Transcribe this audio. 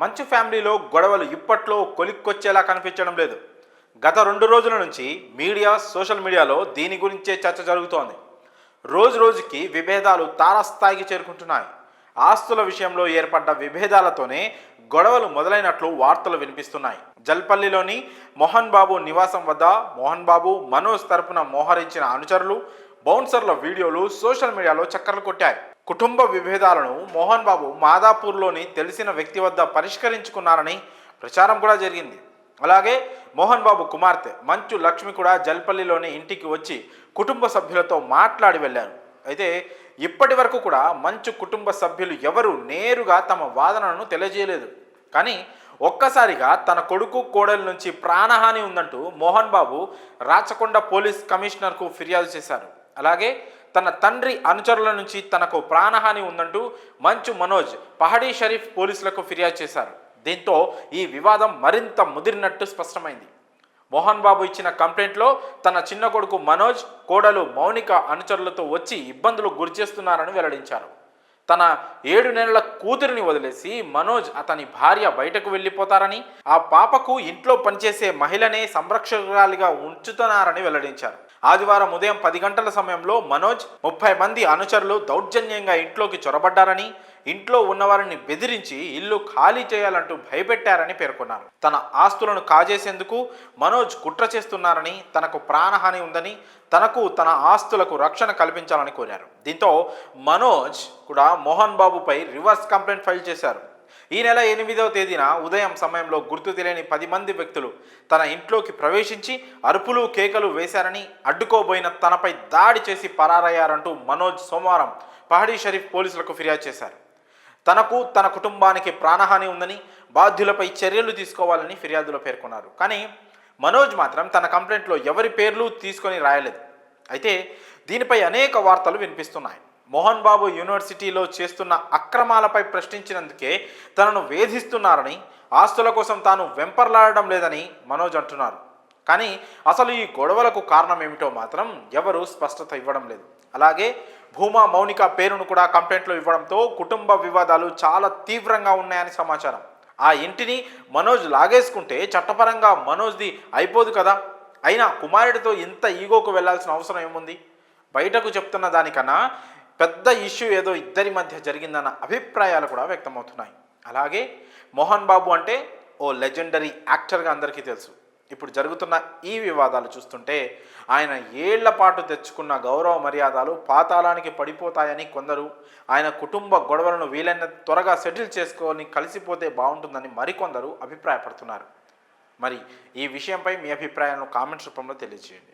మంచు ఫ్యామిలీలో గొడవలు ఇప్పట్లో కొలిక్కొచ్చేలా కనిపించడం లేదు. గత రెండు రోజుల నుంచి మీడియా సోషల్ మీడియాలో దీని గురించే చర్చ జరుగుతోంది. రోజు రోజుకి విభేదాలు తారస్థాయికి చేరుకుంటున్నాయి. ఆస్తుల విషయంలో ఏర్పడ్డ విభేదాలతోనే గొడవలు మొదలైనట్లు వార్తలు వినిపిస్తున్నాయి. జల్పల్లిలోని మోహన్ బాబు నివాసం వద్ద మోహన్ బాబు మనోజ్ తరపున మోహరించిన అనుచరులు బౌన్సర్ల వీడియోలు సోషల్ మీడియాలో చక్కర్లు కొట్టాయి. కుటుంబ విభేదాలను మోహన్ బాబు మాదాపూర్లోని తెలిసిన వ్యక్తి వద్ద పరిష్కరించుకున్నారని ప్రచారం కూడా జరిగింది. అలాగే మోహన్ బాబు కుమార్తె మంచు లక్ష్మి కూడా జల్పల్లిలోని ఇంటికి వచ్చి కుటుంబ సభ్యులతో మాట్లాడి వెళ్ళారు. అయితే ఇప్పటి వరకు కూడా మంచు కుటుంబ సభ్యులు ఎవరు నేరుగా తమ వాదనను తెలియజేయలేదు. కానీ ఒక్కసారిగా తన కొడుకు కోడల నుంచి ప్రాణహాని ఉందంటూ మోహన్ బాబు రాచకొండ పోలీస్ కమిషనర్కు ఫిర్యాదు చేశారు. అలాగే తన తండ్రి అనుచరుల నుంచి తనకు ప్రాణహాని ఉందంటూ మంచు మనోజ్ పహడీ షరీఫ్ పోలీసులకు ఫిర్యాదు చేశారు. దీంతో ఈ వివాదం మరింత ముదిరినట్టు స్పష్టమైంది. మోహన్ బాబు ఇచ్చిన కంప్లైంట్లో తన చిన్న కొడుకు మనోజ్ కోడలు మౌనిక అనుచరులతో వచ్చి ఇబ్బందులు గురిచేస్తున్నారని వెల్లడించారు. తన ఏడు నెలల కూతురిని వదిలేసి మనోజ్ అతని భార్య బయటకు వెళ్ళిపోతారని ఆ పాపకు ఇంట్లో పనిచేసే మహిళనే సంరక్షకురాలిగా ఉంచుతున్నారని వెల్లడించారు. ఆదివారం ఉదయం పది గంటల సమయంలో మనోజ్ ముప్పై మంది అనుచరులు దౌర్జన్యంగా ఇంట్లోకి చొరబడ్డారని ఇంట్లో ఉన్నవారిని బెదిరించి ఇల్లు ఖాళీ చేయాలంటూ భయపెట్టారని పేర్కొన్నారు. తన ఆస్తులను కాజేసేందుకు మనోజ్ కుట్ర చేస్తున్నారని తనకు ప్రాణహాని ఉందని తనకు తన ఆస్తులకు రక్షణ కల్పించాలని కోరారు. దీంతో మనోజ్ కూడా మోహన్ బాబుపై రివర్స్ కంప్లైంట్ ఫైల్ చేశారు. ఈ నెల ఎనిమిదవ తేదీన ఉదయం సమయంలో గుర్తు తెలియని పది మంది వ్యక్తులు తన ఇంట్లోకి ప్రవేశించి అరుపులు కేకలు వేశారని అడ్డుకోబోయిన తనపై దాడి చేసి పరారయ్యారంటూ మనోజ్ సోమవారం పహడీ షరీఫ్ పోలీసులకు ఫిర్యాదు చేశారు. తనకు తన కుటుంబానికి ప్రాణహాని ఉందని బాధ్యులపై చర్యలు తీసుకోవాలని ఫిర్యాదులో పేర్కొన్నారు. కానీ మనోజ్ మాత్రం తన కంప్లైంట్లో ఎవరి పేర్లు తీసుకొని రాయలేదు. అయితే దీనిపై అనేక వార్తలు వినిపిస్తున్నాయి. మోహన్ బాబు యూనివర్సిటీలో చేస్తున్న అక్రమాలపై ప్రశ్నించినందుకే తనను వేధిస్తున్నారని ఆస్తుల కోసం తాను వెంపర్లాడడం లేదని మనోజ్ అంటున్నారు. కానీ అసలు ఈ గొడవలకు కారణం ఏమిటో మాత్రం ఎవరు స్పష్టత ఇవ్వడం లేదు. అలాగే భూమా మౌనిక పేరును కూడా కంప్లైంట్లో ఇవ్వడంతో కుటుంబ వివాదాలు చాలా తీవ్రంగా ఉన్నాయని సమాచారం. ఆ ఇంటిని మనోజ్ లాగేసుకుంటే చట్టపరంగా మనోజ్ది అయిపోదు కదా? అయినా కుమారుడితో ఇంత ఈగోకు వెళ్ళాల్సిన అవసరం ఏముంది? బయటకు చెప్తున్న దానికన్నా పెద్ద ఇష్యూ ఏదో ఇద్దరి మధ్య జరిగిందన్న అభిప్రాయాలు కూడా వ్యక్తమవుతున్నాయి. అలాగే మోహన్ బాబు అంటే ఓ లెజెండరీ యాక్టర్గా అందరికీ తెలుసు. ఇప్పుడు జరుగుతున్న ఈ వివాదాలు చూస్తుంటే ఆయన ఏళ్ళ పాటు తెచ్చుకున్న గౌరవ మర్యాదలు పాతాళానికి పడిపోతాయని కొందరు ఆయన కుటుంబ గొడవలను వీలైన త్వరగా సెటిల్ చేసుకొని కలిసిపోతే బాగుంటుందని మరికొందరు అభిప్రాయపడుతున్నారు. మరి ఈ విషయంపై మీ అభిప్రాయాలను కామెంట్స్ రూపంలో తెలియజేయండి.